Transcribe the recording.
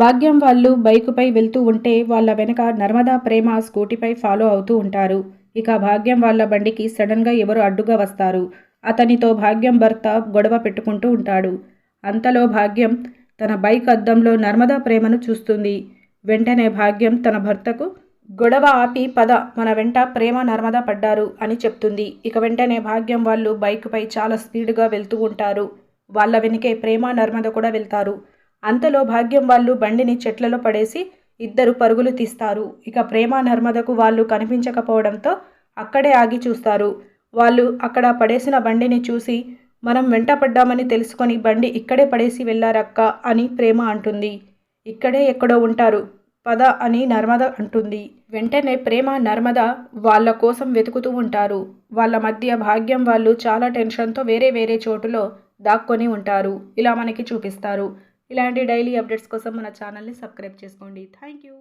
భాగ్యం వాళ్ళు బైకుపై వెళ్తూ ఉంటే వాళ్ళ వెనక నర్మదా ప్రేమ స్కూటీపై ఫాలో అవుతూ ఉంటారు. ఇక భాగ్యం వాళ్ళ బండికి సడన్గా ఎవరు అడ్డుగా వస్తారు. అతనితో భాగ్యం భర్త గొడవ పెట్టుకుంటూ ఉంటాడు. అంతలో భాగ్యం తన బైక్ అద్దంలో నర్మదా ప్రేమను చూస్తుంది. వెంటనే భాగ్యం తన భర్తకు గొడవ ఆపి పద మన వెంట ప్రేమ నర్మదా పడ్డారు అని చెప్తుంది. ఇక వెంటనే భాగ్యం వాళ్ళు బైక్పై చాలా స్పీడ్గా వెళ్తూ ఉంటారు. వాళ్ళ వెనుకే ప్రేమ నర్మద కూడా వెళ్తారు. అంతలో భాగ్యం వాళ్ళు బండిని చెట్లలో పడేసి ఇద్దరు పరుగులు తీస్తారు. ఇక ప్రేమ నర్మదకు వాళ్ళు కనిపించకపోవడంతో అక్కడే ఆగి చూస్తారు. వాళ్ళు అక్కడ పడేసిన బండిని చూసి మనం వెంట పడ్డామని తెలుసుకొని బండి ఇక్కడే పడేసి వెళ్ళారక్క అని ప్రేమ అంటుంది. ఇక్కడే ఎక్కడో ఉంటారు పద అని నర్మద అంటుంది. వెంటనే ప్రేమ నర్మద వాళ్ళ కోసం వెతుకుతూ ఉంటారు. వాళ్ళ మధ్య భాగ్యం వాళ్ళు చాలా టెన్షన్తో వేరే వేరే చోటులో దాక్కొని ఉంటారు. ఇలా మనకి చూపిస్తారు. ఇలాంటి డైలీ అప్డేట్స్ కోసం మన ఛానల్ని సబ్స్క్రైబ్ చేసుకోండి. Thank you.